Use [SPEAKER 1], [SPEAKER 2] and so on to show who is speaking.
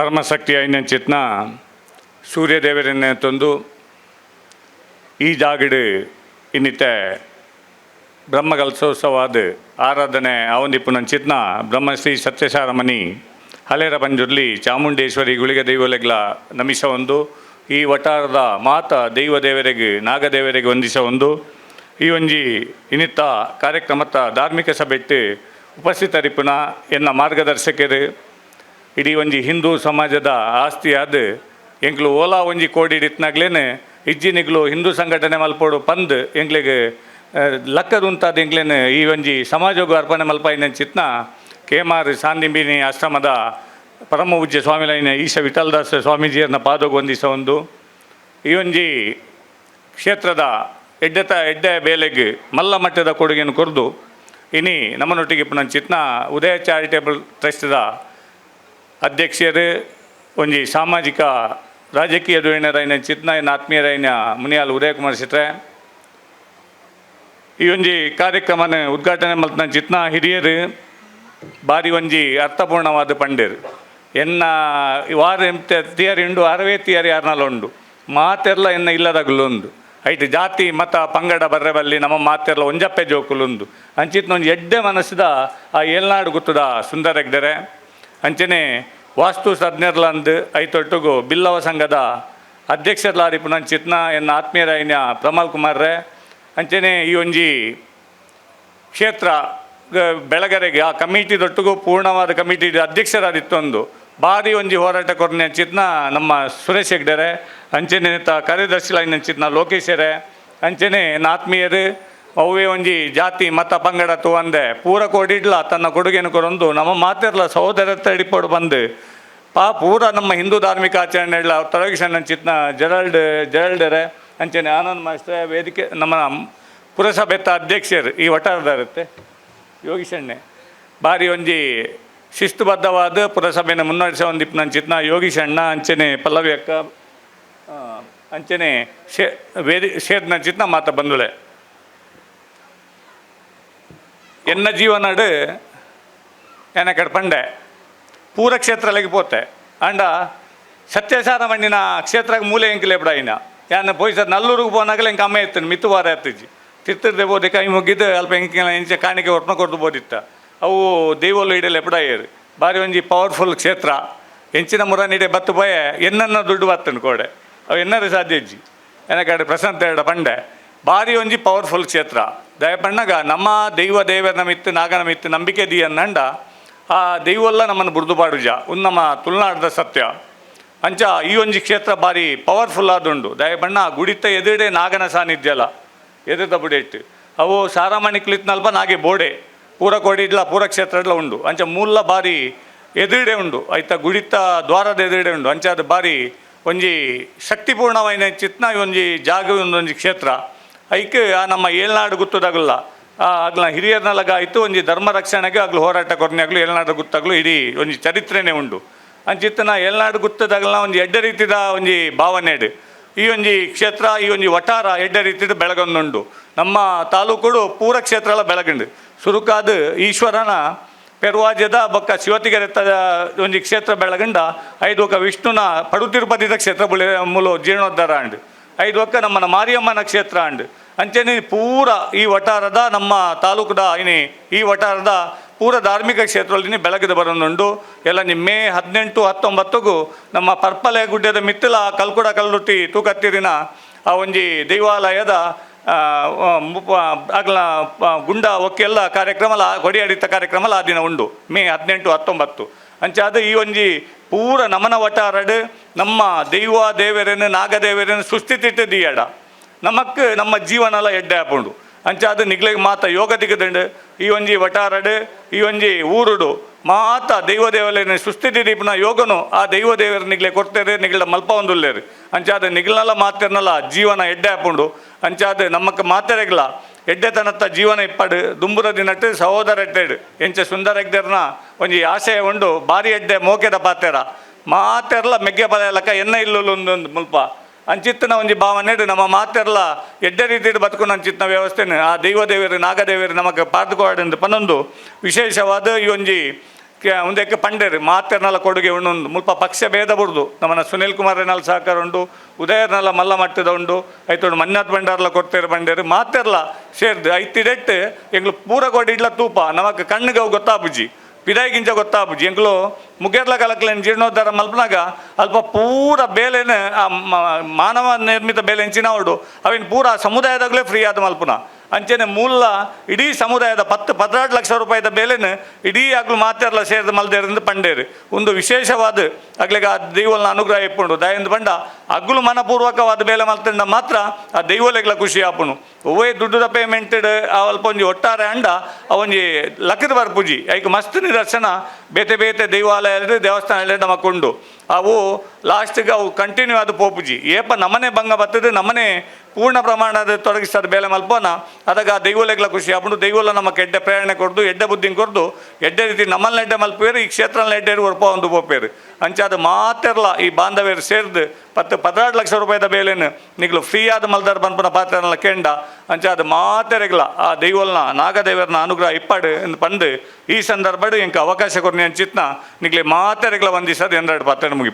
[SPEAKER 1] ಪರಮಶಕ್ತಿ ಐನಂಚಿತ್ನ ಸೂರ್ಯದೇವರನ್ನ ತಂದು ಈ ಜಾಗಡ್ ಇನ್ನಿತ್ತೆ ಬ್ರಹ್ಮಗಲ್ಸೋತ್ಸವಾದ ಆರಾಧನೆ ಅವನಿಪ್ಪುನಂಚಿತ್ನ ಬ್ರಹ್ಮಶ್ರೀ ಸತ್ಯಸಾರಮಣಿ, ಹಲೇರ ಪಂಜುರ್ಲಿ ಚಾಮುಂಡೇಶ್ವರಿ, ಗುಳಿಗ ದೈವಲೆಗ್ಲ ನಮಿಸ ಒಂದು. ಈ ವಟಾರದ ಮಾತ ದೈವ ದೇವರಿಗೆ ನಾಗದೇವರಿಗೆ ವಂದಿಸ ಒಂದು. ಈ ಒಂಜಿ ಇನ್ನಿತ್ತ ಕಾರ್ಯಕ್ರಮದ ಧಾರ್ಮಿಕ ಸಭೆಟ್ಟು ಉಪಸ್ಥಿತರಿಪುನ ಎನ್ನ ಮಾರ್ಗದರ್ಶಕರು ಇಡೀ ಒಂಜಿ ಹಿಂದೂ ಸಮಾಜದ ಆಸ್ತಿ ಆದ. ಎಂಕ್ಲು ಓಲಾ ಒಂಜಿ ಕೋಡಿಡಿತ್ನಾಗ್ಲೇನೆ ಇಜ್ಜಿನಿಗ್ಲು ಹಿಂದೂ ಸಂಘಟನೆ ಮಲ್ಪೋಡು ಪಂದ್ ಎಂಗ್ಲಿಗೆ ಲಕ್ಕದುಂತಾದ ಎಂಗ್ಲೇನೆ ಈ ಒಂಜಿ ಸಮಾಜಗೂ ಅರ್ಪಣೆ ಮಲ್ಪಾಯಿನ ಚಿತ್ನ ಕೇಮಾರ್ ಸಾಂದಿಂಬಿನಿ ಆಶ್ರಮದ ಪರಮ ಪೂಜ್ಯ ಸ್ವಾಮಿಲೈನ ಈಶ ವಿಠಲದಾಸ ಸ್ವಾಮೀಜಿಯರನ್ನ ಪಾದೋಗ ಒಂದಿಸ ಒಂದು. ಈ ಒಂಜಿ ಕ್ಷೇತ್ರದ ಎಡ್ಡೆತ, ಎಡ್ಡೆ ಬೇಲೆಗೆ ಮಲ್ಲ ಮಟ್ಟದ ಕೊಡುಗೆಯನ್ನು ಕೊರ್ದು. ಇನಿ ನಮ್ಮನೊಟ್ಟಿಗೆ ಪುನಃ ಚಿತ್ನ ಉದಯ ಚಾರಿಟೇಬಲ್ ಟ್ರಸ್ಟ್ದ ಅಧ್ಯಕ್ಷರು ಒಂಜಿ ಸಾಮಾಜಿಕ ರಾಜಕೀಯ ಧೋರಣೆರೈನ ಚಿತ್ನಾಯಿನ ಆತ್ಮೀಯರಾಯಿನ ಮುನಿಯಾಲ್ ಉದಯಕುಮಾರ್ ಸಿಟ್ರೆ, ಈ ಒಂಜಿ ಕಾರ್ಯಕ್ರಮನ ಉದ್ಘಾಟನೆ ಮಲ್ತನ ಚಿತ್ನ ಹಿರಿಯರು, ಭಾರಿ ಒಂಜಿ ಅರ್ಥಪೂರ್ಣವಾದ ಪಂಡೇರು. ಎನ್ನ ವಾರ ತಿಯರಿ ಉಂಡು ಅರವೇ ತಿಯರಿ ಯಾರನಲ್ಲ ಉಂಡು. ಮಾತೆರ್ಲ ಎನ್ನ ಇಲ್ಲದಾಗಲೊಂದು ಐಟ್ ಜಾತಿ, ಮತ, ಪಂಗಡ ಬರ್ರೆ ಬಲ್ಲಿ ನಮ್ಮ ಮಾತೆರ್ಲ ಒಂಜಪ್ಪೆ ಜೋಕುಲುಂದು ಅಂಚಿತ್ನ ಒಂದು ಎಡ್ಡೆ ಮನಸ್ಸಿದ ಆ ಏಳ್ನಾಡು ಗೊತ್ತದ ಸುಂದರಗ್ದರೆ ಅಂಚನೆ ವಾಸ್ತು ತಜ್ಞರ್ಲಂದು ಐತೊಟ್ಟುಗು ಬಿಲ್ಲವ ಸಂಘದ ಅಧ್ಯಕ್ಷರ್ಲಾರಿ ಪುನಃ ಚಿತ್ನ ಎನ್ನ ಆತ್ಮೀಯರಾಯಿನ ಪ್ರಮಲ್ ಕುಮಾರ್ರೆ ಅಂಚನೆ ಈ ಒಂಜಿ ಕ್ಷೇತ್ರ ಬೆಳಗರೆಗೆ ಆ ಕಮಿಟಿದೊಟ್ಟಿಗೂ ಪೂರ್ಣವಾದ ಕಮಿಟಿ ಅಧ್ಯಕ್ಷರಾದಿತ್ತೊಂದು. ಭಾರಿ ಒಂಜಿ ಹೋರಾಟ ಕೊರನೆ ಚಿತ್ನ ನಮ್ಮ ಸುರೇಶ್ ಹೆಗ್ಡೆರೆ ಅಂಚನೆ ತ ಕಾರ್ಯದರ್ಶಿಲಾಯಿನ ಚಿತ್ನ ಲೋಕೇಶರೇ ಅಂಚನೆ ಆತ್ಮೀಯರು ಅವೇ ಒಂಜಿ ಜಾತಿ, ಮತ, ಪಂಗಡ ತೂವಂದೆ ಪೂರ ಕೊಡಿಡ್ಲ, ತನ್ನ ಕೊಡುಗೆನ ಕೊರೊಂದು ನಮ್ಮ ಮಾತಿರ್ಲ ಸಹೋದರ ಹಿಡಿಪೋಡು ಬಂದು. ಪಾ, ಪೂರ ನಮ್ಮ ಹಿಂದೂ ಧಾರ್ಮಿಕ ಆಚರಣೆಗಳ ತೊಡಗಿಸಣ್ಣ ಚಿತ್ನ ಜೆರಲ್ಡ್ ಜೆರಲ್ಡರೆ ಅಂಚನೆ ಆನಂದ್ ಮಾಸ್ಟರ್ ವೇದಿಕೆ, ನಮ್ಮ ಪುರಸಭೆತ್ತ ಅಧ್ಯಕ್ಷರು ಈ ಒಟ್ಟಾರದ ಇರುತ್ತೆ ಯೋಗೀಶಣ್ಣೆ. ಬಾರಿ ಒಂಜಿ ಶಿಸ್ತುಬದ್ಧವಾದ ಪುರಸಭೆನ ಮುನ್ನಡೆಸ ಒಂದು ನನ್ನ ಯೋಗೀಶಣ್ಣ ಅಂಚನೆ ಪಲ್ಲವಿ ಅಕ್ಕ ಅಂಚನೆ ಶೇ, ವೇದಿ ಶೇರ್ನ ಚಿತ್ನ ಮಾತ ಬಂದುಳೆ ಎನ್ನ ಜೀವನಾಡು ಎನಕಡೆ ಪಂಡೆ. ಪೂರ ಕ್ಷೇತ್ರಲೆಗೆ ಪೋತೆ ಅಂಡ ಸತ್ಯಸಾರ ಮಣ್ಣಿನ ಕ್ಷೇತ್ರಕ್ಕೆ ಮೂಲೆ ಎಂಕಿಲೆ ಬಿಡಾಯಿನ ಯಾನ ಪೊಯ್ಸ ನಲ್ಲೂರಿಗೆ ಪೋನಾಗಲ ಎಂಕ ಅಮ್ಮ ಎತ್ತನು ಮಿತ್ತು ವಾರ ಎತ್ತಿಜಿ ತಿರ್ತಿರ್ದೆ ಬೋದೆ, ಕೈ ಮುಗಿದು ಅಲ್ಪ ಎಂಕಿನ ಎಂಚ ಕಾಣಿಕೆ ಒಟ್ನ ಕೊಡ್ದು ಬೋದಿತ್ತ. ಅವು ದೇವೋಲು ಇಡಲೆ ಬಿಡಾಯರು ಬಾರಿ ಒಂಜಿ ಪವರ್ಫುಲ್ ಕ್ಷೇತ್ರ. ಮುರ ನೀಡೆ ಬತ್ತು ಭಯ ಎನ್ನನ್ನ ದುಡ್ಡು ಬತ್ತನು ಕೋಡೆ. ಅವು ಎನ್ನರೆ ಸಾಧ್ಯ ಇಜ್ಜಿ. ಎನಕಡೆ ಪ್ರಶಾಂತ ಪಂಡೆ. ಭಾರಿ ಒಂಜಿ ಪವರ್ಫುಲ್ ಕ್ಷೇತ್ರ. ದಯಪಣ್ಣಗ ನಮ್ಮ ದೈವ ದೇವರ ಮಿತ್ತು, ನಾಗನ ನಂಬಿಕೆ ನಂಡ, ಆ ದೈವಲ್ಲ ನಮ್ಮನ್ನು ಬುಡ್ದು ಪಾಡುಜ ಉನ್ ನಮ್ಮ ತುಳುನಾಡದ ಸತ್ಯ. ಅಂಚ ಈ ಒಂಜಿ ಕ್ಷೇತ್ರ ಬಾರಿ ಪವರ್ಫುಲ್ ಆದುಂಡು. ದಯಬಣ್ಣ ಗುಡಿತ ಎದುರುಡೆ ನಾಗನ ಸಾನ್ನಿಧ್ಯಲ ಎದುರ್ದ ಬುಡೇಟ್ ಅವು ಸಾರಾಮಣಿ ಕ್ಲಿತ್ನಲ್ಪ ನಾಗೆ ಬೋಡೆ. ಪೂರ ಕೊಡಿಡ್ಲ, ಪೂರ ಕ್ಷೇತ್ರಡ್ಲ ಉಂಡು. ಅಂಚ ಮೂಲ ಬಾರಿ ಎದುರುಡೆ ಉಂಡು. ಐತ ಗುಡಿತ ದ್ವಾರದ ಎದುರುಡೆ ಉಂಡು. ಅಂಚ ಅದು ಬಾರಿ ಒಂಜಿ ಶಕ್ತಿಪೂರ್ಣವಾಯಿನ ಚಿತ್ನ ಒಂಜಿ ಜಾಗ ಒಂದೊಂದು ಕ್ಷೇತ್ರ. ಐಕ್ ನಮ್ಮ ಏಳ್ನಾಡು ಗುತ್ತದಾಗಲ್ಲ. ಆಗ್ಲ ಹಿರಿಯರ್ನಲ್ಲಾಗ ಆಯಿತು ಒಂಜಿ ಧರ್ಮ ರಕ್ಷಣೆಗೆ ಆಗ್ಲು ಹೋರಾಟ ಕೊರನೆ ಆಗ್ಲು ಏಳ್ನಾಡು ಗುತ್ತಾಗ್ಲು ಇಡೀ ಒಂಜಿ ಚರಿತ್ರೆನೇ ಉಂಡು. ಅಂಚಿತ್ತನ ಏಳ್ನಾಡು ಗೊತ್ತದಾಗಲ್ಲ ಒಂದು ಎಡ್ಡ ರೀತಿದ ಒಂಜಿ ಭಾವನೆಡ್. ಈ ಒಂಜಿ ಕ್ಷೇತ್ರ, ಈ ಒಂಜಿ ವಟಾರ ಎಡ್ಡ ರೀತಿದ ಬೆಳಗೊಂದುಂಡು. ನಮ್ಮ ತಾಲೂಕುಡು ಪೂರ ಕ್ಷೇತ್ರಲ ಬೆಳಗಂಡು ಸುರುಕಾದ ಈಶ್ವರನ ಪೆರ್ವಾಜದ ಬೊಕ್ಕ ಶಿವತಿಗೆರೆತ್ತದ ಒಂಜಿ ಕ್ಷೇತ್ರ ಬೆಳಗಂಡ ಐದು ಒಕ್ಕ ವಿಷ್ಣುನ ಪಡುತಿರುಪತಿದ ಕ್ಷೇತ್ರ ಮೂಲು ಜೀರ್ಣೋದ್ಧಾರ ಅಂಡ್. ಐದು ಒಕ್ಕ ನಮ್ಮನ ಮಾರಿಯಮ್ಮನ ಕ್ಷೇತ್ರ ಅಂಡ್. ಅಂಚನೆ ಪೂರ ಈ ವಟಾರದ ನಮ್ಮ ತಾಲೂಕದ ಇನಿ ಈ ವಟಾರದ ಪೂರ ಧಾರ್ಮಿಕ ಕ್ಷೇತ್ರದಲ್ಲಿ ಬೆಳಗಿದ ಬರೋದುಂಡು ಎಲ್ಲ ಮೇ ಹದಿನೆಂಟು ಹತ್ತೊಂಬತ್ತಗೂ ನಮ್ಮ ಪರ್ಪಲೆ ಗುಡ್ಡದ ಮಿತ್ತಲ ಕಲ್ಕುಡ ಕಲ್ಲುಟ್ಟಿ ತೂಕತ್ತಿರಿನ ಆ ಒಂಜಿ ದೇವಾಲಯದ ಅಗ್ಲ ಗುಂಡ ಒಕ್ಕೆಲ್ಲ ಕಾರ್ಯಕ್ರಮಲ ಕೊಡಿಯಾಡಿತ ಕಾರ್ಯಕ್ರಮ ಆ ದಿನ ಉಂಡು, ಮೇ ಹದಿನೆಂಟು ಹತ್ತೊಂಬತ್ತು. ಅಂಚಾದ ಈ ಒಂಜಿ ಪೂರ ನಮನ ವಟಾರಡ್ ನಮ್ಮ ದೈವ ದೇವರೇನು ನಾಗದೇವರೇನು ಸುಸ್ಥಿತಿಟ್ಟು ದಿಯಡ. ನಮಕ್ ನಮ್ಮ ಜೀವನಲ ಎಡ್ಡೆ ಆಪುಂಡು ಅದು ನಿಗ್ಲೆಗ್ ಮಾತ ಯೋಗ ದಿಗದಂಡು ಈ ಒಂಜಿ ವಟಾರಡು, ಈ ಒಂಜಿ ಊರುಡು. ಮಾತ ದೈವ ದೇವಲೇನ ಸುಸ್ಥಿತಿ ದೀಪನ ಯೋಗನು ಆ ದೈವ ದೇವರ ನಿಗ್ಲೆ ಕೊಡ್ತೇರೆ ನಿಗ್ಲ ಮಲ್ಪ ಒಂದುಲ್ಲೇರು ಅಂಚಾದ ನಿಗ್ಲಲ್ಲ ಮಾತಿರ್ನಲ್ಲ, ಜೀವನ ಎಡ್ಡೆ ಆಪುಂಡು ಅಂಚಾದ ನಮಕ್ ಮಾತೆರೆಗ್ಲ. ಎಡ್ಡೆತನತ್ತ ಜೀವನ ಇಪ್ಪಡು ದುಂಬುರ ದಿನಟ್ಟು ಸಹೋದರ ಎಡ್ಡೆಡು ಎಂಚ ಸುಂದರ ಎಗ್ದೆರ್ನ ಒಂಜಿ ಆಶಯ ಉಂಡು ಬಾರಿ ಎಡ್ಡೆ ಮೋಕೆದ ಪಾತೆರ ಮಾತೆರ್ಲ ಮೆಗ್ಗೆ ಲಕ್ಕ ಎನ್ನ ಇಲ್ಲುಲು ಒಂದು ಮುಲ್ಪ. ಅಂಚಿತ್ತಿನ ಒಂಜಿ ಭಾವನೆಡ್ ನಮ್ಮ ಮಾತೆರ್ಲ ಎಡ್ಡೆ ರೀತಿಯಲ್ಲಿ ಬದುಕೊಂಡು ಅಂಚಿತ್ತನ ವ್ಯವಸ್ಥೆನ. ಆ ದೈವ ದೇವರು ನಾಗದೇವರು ನಮಗೆ ಪಾರ್ದುಕೋಡೆಂದು ಪನ್ನೊಂದು ವಿಶೇಷವಾದ ಈ ಒಂಜಿ ಒಂದಕ್ಕೆ ಪಂಡೇರಿ, ಮಾತೆರ್ನಲ ಕೊಡುಗೆ ಉಂಡು ಮುಲ್ಪ ಪಕ್ಷ ಭೇದ ಬುಡ್ದು ನಮ್ಮನ ಸುನೀಲ್ ಕುಮಾರ್ ರೆನಾಲ್ ಸಹಕಾರ ಉಂಡು ಉದಯರ್ನಲ್ಲ ಮಲ್ಲ ಮಟ್ಟದ ಉಂಡು, ಐತೋಡು ಮನ್ಯಾತ್ ಭಂಡಾರ್ಲ ಕೊಡ್ತೇರು ಬಂಡೇರು, ಮಾತೆರ್ಲ ಸೇರ್ದು ಐತಿಡೆಟ್ ಎಂಗ್ಲು ಪೂರ ಕೊಡಿ ಇಡ್ಲ ತೂಪ ನಮಕ್ ಕಣ್ಣಿಗೆ ಅವು ಗೊತ್ತಾಪುಜಿ ಪಿದಾಯಿಗಿಂಚ ಗೊತ್ತಾಪುಜಿ ಎಂಗ್ಲು ಮುಗೇರ್ಲ ಕಲಕ್ಲೇನು ಜೀರ್ಣೋದ್ಧಾರ ಮಲ್ಪನಾಗ ಅಲ್ಪ ಪೂರ ಬೇಲೆನ ಮಾನವ ನಿರ್ಮಿತ ಬೇಲೆ ಹೆಂಚಿನವಡು ಅವಿನ ಪೂರ ಸಮುದಾಯದಾಗಲೇ ಫ್ರೀ ಆದ ಮಲ್ಪನ. ಅಂಚೆನೆ ಮೂಲ ಇಡೀ ಸಮುದಾಯದ ಪತ್ತು, ಪದ್ನಾಲ್ಕು ಲಕ್ಷ ರೂಪಾಯಿದ ಬೆಲೆನ ಇಡೀ ಆಗ್ಲು ಮಾತೆರ್ಲ ಸೇರಿದ ಮಲ್ದೇರಿಂದ ಪಂಡೇರಿ. ಒಂದು ವಿಶೇಷವಾದ ಆಗ್ಲಿಗೆ ಆ ದೈವಲ್ನ ಅನುಗ್ರಹ ಇಪ್ಪುಂಡು. ದಯಂದು ಪಂಡ ಅಗ್ಲು ಮನಪೂರ್ವಕವಾದ ಬೇಲೆ ಮಲ್ತಂಡ ಮಾತ್ರ ಆ ದೈವಲೆಗ್ಲ ಖುಷಿ ಆಪುನು ಒವ್ವೇ ದುಡ್ಡುದ ಪೇಮೆಂಟ್ ಅಲ್ಪ ಒಂಜಿ ಒಟ್ಟಾರೆ ಅಂಡ ಅವೊಂಜಿ ಲಕ್ಕದ ಬರ್ಪುಜಿ ಐಕ್ ಮಸ್ತ್ ನಿದರ್ಶನ, ಬೇತೆ ಬೇತೆ ದೇವಾಲಯ ದೇವಸ್ಥಾನ ನಮಕೊಂಡು ಅವು ಲಾಸ್ಟಿಗೆ ಅವು ಕಂಟಿನ್ಯೂ ಆದ ಪೋಪುಜಿ ಏಪ ನಮ್ಮನೆ ಭಂಗ ಬರ್ತದೆ ನಮ್ಮನೆ ಪೂರ್ಣ ಪ್ರಮಾಣದ ತೊಡಗಿಸ್ತಾರೆ ಬೇಲೆ ಮಲ್ಪೋನ, ಅದಾಗ ಆ ದೈವಲೆಗ್ಲ ಖುಷಿ. ಆಪುಂಡು ದೈವಲ ನಮಗೆ ಎಡ್ಡೆ ಪ್ರೇರಣೆ ಕೊಡ್ದು, ಎಡ್ಡೆ ಬುದ್ಧಿಂಗ್ ಕೊಡ್ದು, ಎಡ್ಡೆ ರೀತಿ ನಮ್ಮಲ್ಲಿ ಎಡ್ಡೆ ಮಲ್ಪೇರು ಈ ಕ್ಷೇತ್ರ ಎಡ್ಡೆ ಒಪ್ಪ ಒಂದು ಪೋಪೇರು. ಅಂಚಾದ ಮಾತಿರಲ್ಲ ಈ ಬಾಂಧವ್ಯರು ಸೇರ್ದು ಪತ್ತು ಪದ್ನಾಲ್ಕು ಲಕ್ಷ ರೂಪಾಯಿದ ಬೇಲೆನು ನಿಗ್ಲು ಫ್ರೀ ಆದ ಮಲ್ದಾರ ಬಂದ್ಪನ ಪಾತ್ರನಲ್ಲ ಕೆಂಡ. ಅಂಚಾದ ಮಾತೆರೆಗ್ಲ ಆ ದೈವಲ್ನ, ನಾಗದೇವರನ ಅನುಗ್ರಹ ಇಪ್ಪಡು, ಪಂದು ಈ ಸಂದರ್ಭಡು ಇಂಕ ಅವಕಾಶ ಕೊರನೆ ಅಂಚಿತ್ನ ನಿಗ್ಲೆ ಮಾತೆರೆಗ್ಲ ವಂದಿಸದು ಎಂದೆರಡು ಪಾತ್ರ ಮುಗಿ